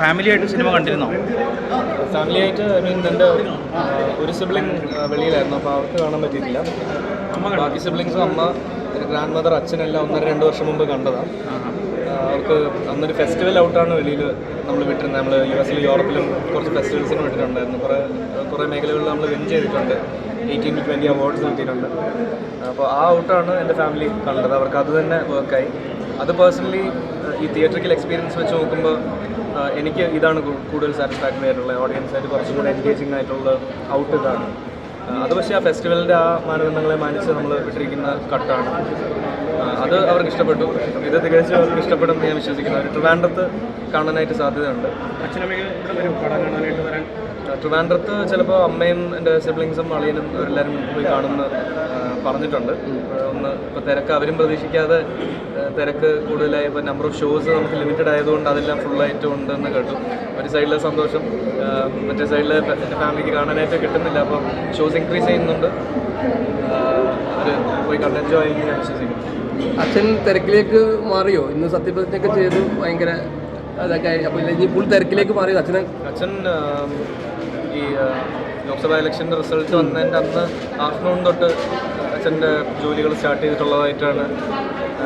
ഫാമിലിയായിട്ട് സിനിമ കണ്ടിരുന്നോ? ഫാമിലിയായിട്ട് ഐ മീൻ എന്റെ ഒരു സിബ്ലിംഗ് വെളിയിലായിരുന്നു. അപ്പോൾ അവർക്ക് കാണാൻ പറ്റിയിട്ടില്ല. ബാക്കി സിബ്ലിങ്സും അമ്മ ഗ്രാൻഡ് മദർ അച്ഛനെല്ലാം ഒന്നര രണ്ട് വർഷം മുമ്പ് കണ്ടതാണ് അവർക്ക് അന്നൊരു ഫെസ്റ്റിവൽ ഔട്ടാണ് വെളിയിൽ നമ്മൾ വിട്ടിരുന്നത്. നമ്മൾ യു എസിലും യൂറോപ്പിലും കുറച്ച് ഫെസ്റ്റിവൽസിനും വിട്ടിട്ടുണ്ടായിരുന്നു. കുറേ കുറേ മേഖലകളിൽ നമ്മൾ വിൻ ചെയ്തിട്ടുണ്ട്. എയ്റ്റീൻ ടു ട്വന്റി അവാർഡ്സ് കിട്ടിയിട്ടുണ്ട്. അപ്പോൾ ആ ഔട്ടാണ് എന്റെ ഫാമിലി കണ്ടത്. അവർക്ക് അത് തന്നെ വർക്കായി അത് പേഴ്സണലി ഈ തിയേറ്ററിക്കൽ എക്സ്പീരിയൻസ് വെച്ച് നോക്കുമ്പോൾ എനിക്ക് ഇതാണ് കൂടുതൽ സാറ്റിസ്ഫാക്ഷൻ ആയിട്ടുള്ളത് ഓഡിയൻസ് ആയിട്ട് കുറച്ചും കൂടെ എൻഗേജിങ് ആയിട്ടുള്ള ഔട്ട് ഇതാണ്. അത് പക്ഷേ ആ ഫെസ്റ്റിവലിന്റെ ആ മാനദണ്ഡങ്ങളെ മാനിച്ച് നമ്മൾ വിട്ടിരിക്കുന്ന കട്ടാണ്. അത് അവർക്ക് ഇഷ്ടപ്പെട്ടു. ഇത് തികച്ചും അവർക്ക് ഇഷ്ടപ്പെടും എന്ന് ഞാൻ വിശ്വസിക്കുന്നു. ട്രിവാൻഡ്രത്ത് കാണാനായിട്ട് സാധ്യതയുണ്ട്. ട്രിവാൻഡ്രത്ത് ചിലപ്പോൾ അമ്മയും എന്റെ സിബ്ലിങ്സും അളിയനും എല്ലാവരും പോയി കാണുന്ന പറഞ്ഞിട്ടുണ്ട്. ഒന്ന് ഇപ്പോൾ തിരക്ക് അവരും പ്രതീക്ഷിക്കാതെ തിരക്ക് കൂടുതലായി ഇപ്പോൾ നമ്പർ ഓഫ് ഷോസ് നമുക്ക് ലിമിറ്റഡ് ആയതുകൊണ്ട് അതെല്ലാം ഫുള്ളായിട്ട് ഉണ്ടെന്ന് കേട്ടു. ഒരു സൈഡിലെ സന്തോഷം മറ്റേ സൈഡിൽ എന്റെ ഫാമിലിക്ക് കാണാനായിട്ട് കിട്ടുന്നില്ല. അപ്പോൾ ഷോസ് ഇൻക്രീസ് ചെയ്യുന്നുണ്ട്. പോയി കണ്ട് എൻജോയ് ചെയ്യുമെന്ന് ഞാൻ വിശ്വസിക്കുന്നു അച്ഛൻ തിരക്കിലേക്ക് മാറിയോ? ഇന്ന് സത്യപ്രതിജ്ഞയൊക്കെ ചെയ്ത് ഭയങ്കര അതൊക്കെ അപ്പോൾ ഇനി ഫുൾ തിരക്കിലേക്ക് മാറിയോ അച്ഛനെ? അച്ഛൻ ഈ ലോക്സഭാ ഇലക്ഷന്റെ റിസൾട്ട് വന്നതിന്റെ അന്ന് ആഫ്റ്റർനൂൺ തൊട്ട് അച്ഛന്റെ ജോലികൾ സ്റ്റാർട്ട് ചെയ്തിട്ടുള്ളതായിട്ടാണ്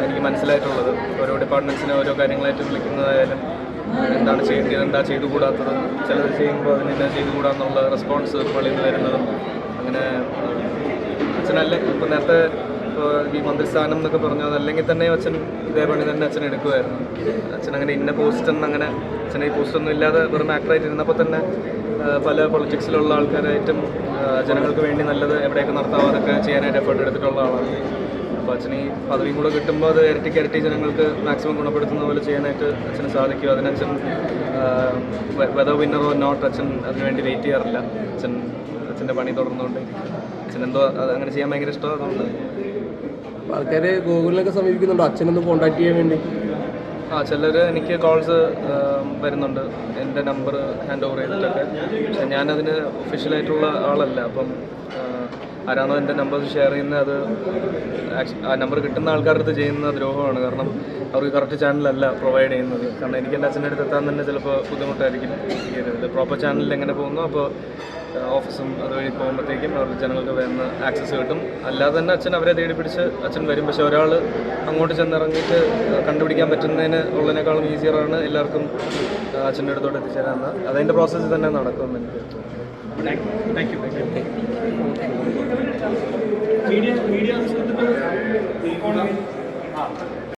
എനിക്ക് മനസ്സിലായിട്ടുള്ളത്. ഓരോ ഡിപ്പാർട്ട്മെന്റ്സിനെ ഓരോ കാര്യങ്ങളായിട്ട് വിളിക്കുന്നതായാലും എന്താണ് ചെയ്യേണ്ടത് എന്താ ചെയ്തുകൂടാത്തത് ചിലത് ചെയ്യുമ്പോൾ അതിന് എന്താ ചെയ്തുകൂടാന്നുള്ള റെസ്പോൺസ് പള്ളിയിൽ നിന്ന് വരുന്നതും അങ്ങനെ അച്ഛനല്ലേ ഇപ്പോൾ നേരത്തെ ഈ മന്ത്രിസ്ഥാനം എന്നൊക്കെ പറഞ്ഞു അതല്ലെങ്കിൽ തന്നെ അച്ഛൻ ഇതേ പണി തന്നെ അച്ഛൻ എടുക്കുമായിരുന്നു അച്ഛൻ അങ്ങനെ ഇന്ന പോസ്റ്റ് എന്ന് അങ്ങനെ അച്ഛനെ ഈ പോസ്റ്റ് ഒന്നും ഇല്ലാതെ വെറും ആക്ടറായിട്ട് ഇരുന്നപ്പോൾ തന്നെ പല പൊളിറ്റിക്സിലുള്ള ആൾക്കാരായിട്ടും ജനങ്ങൾക്ക് വേണ്ടി നല്ലത് എവിടെയൊക്കെ നടത്താമോ അതൊക്കെ ചെയ്യാനായിട്ട് എഫേർട്ട് എടുത്തിട്ടുള്ള ആളാണ്. അപ്പോൾ അച്ഛന് ഈ പദവിയും കൂടെ കിട്ടുമ്പോൾ അത് ഇരട്ടിക്ക് ഇരട്ടി ജനങ്ങൾക്ക് മാക്സിമം ഗുണപ്പെടുത്തുന്ന പോലെ ചെയ്യാനായിട്ട് അച്ഛന് സാധിക്കും. അതിന് അച്ഛൻ വെതർ വിന്നറോ നോട്ട് അച്ഛൻ അതിനുവേണ്ടി വെയിറ്റ് ചെയ്യാറില്ല. അച്ഛൻ അച്ഛന്റെ പണി തുടർന്നുകൊണ്ട് അച്ഛൻ എന്തോ അത് അങ്ങനെ ചെയ്യാൻ ഭയങ്കര ഇഷ്ടമാണ് അതുകൊണ്ട് ആൾക്കാർ ഗൂഗിളിലൊക്കെ സമീപിക്കുന്നുണ്ടോ? അച്ഛനൊന്ന് കോൺടാക്ട് ചെയ്യാൻ വേണ്ടി? ആ ചിലർ എനിക്ക് കോൾസ് വരുന്നുണ്ട്. എന്റെ നമ്പർ ഹാൻഡ് ഓവർ ചെയ്തിട്ടൊക്കെ. പക്ഷെ ഞാനതിന് ഒഫീഷ്യലായിട്ടുള്ള ആളല്ല. അപ്പം ആരാണോ എന്റെ നമ്പർ ഷെയർ ചെയ്യുന്നത് അത് ആ നമ്പർ കിട്ടുന്ന ആൾക്കാരുടെ അടുത്ത് ചെയ്യുന്ന ദ്രോഹമാണ് കാരണം അവർക്ക് കറക്റ്റ് ചാനലല്ല പ്രൊവൈഡ് ചെയ്യുന്നത്. കാരണം എനിക്ക് എന്റെ അച്ഛന്റെ അടുത്ത് എത്താൻ തന്നെ ചിലപ്പോൾ ബുദ്ധിമുട്ടായിരിക്കും. ഇത് പ്രോപ്പർ ചാനലിൽ എങ്ങനെ പോകുന്നു? അപ്പോൾ ഓഫീസും അതുവഴി പോകുമ്പോഴത്തേക്കും അവർക്ക് ജനങ്ങൾക്ക് വരുന്ന ആക്സസ് കിട്ടും. അല്ലാതെ തന്നെ അച്ഛൻ അവരെ തേടി പിടിച്ച് അച്ഛൻ വരും. പക്ഷെ ഒരാൾ അങ്ങോട്ട് ചെന്നിറങ്ങിയിട്ട് കണ്ടുപിടിക്കാൻ പറ്റുന്നതിന് ഉള്ളതിനേക്കാളും ഈസിയറാണ് എല്ലാവർക്കും അച്ഛന്റെ അടുത്തോട്ട് എത്തിച്ചേരാൻ. അതിന്റെ പ്രോസസ്സ് തന്നെ നടക്കും എനിക്ക് താങ്ക് യു താങ്ക് യു 아,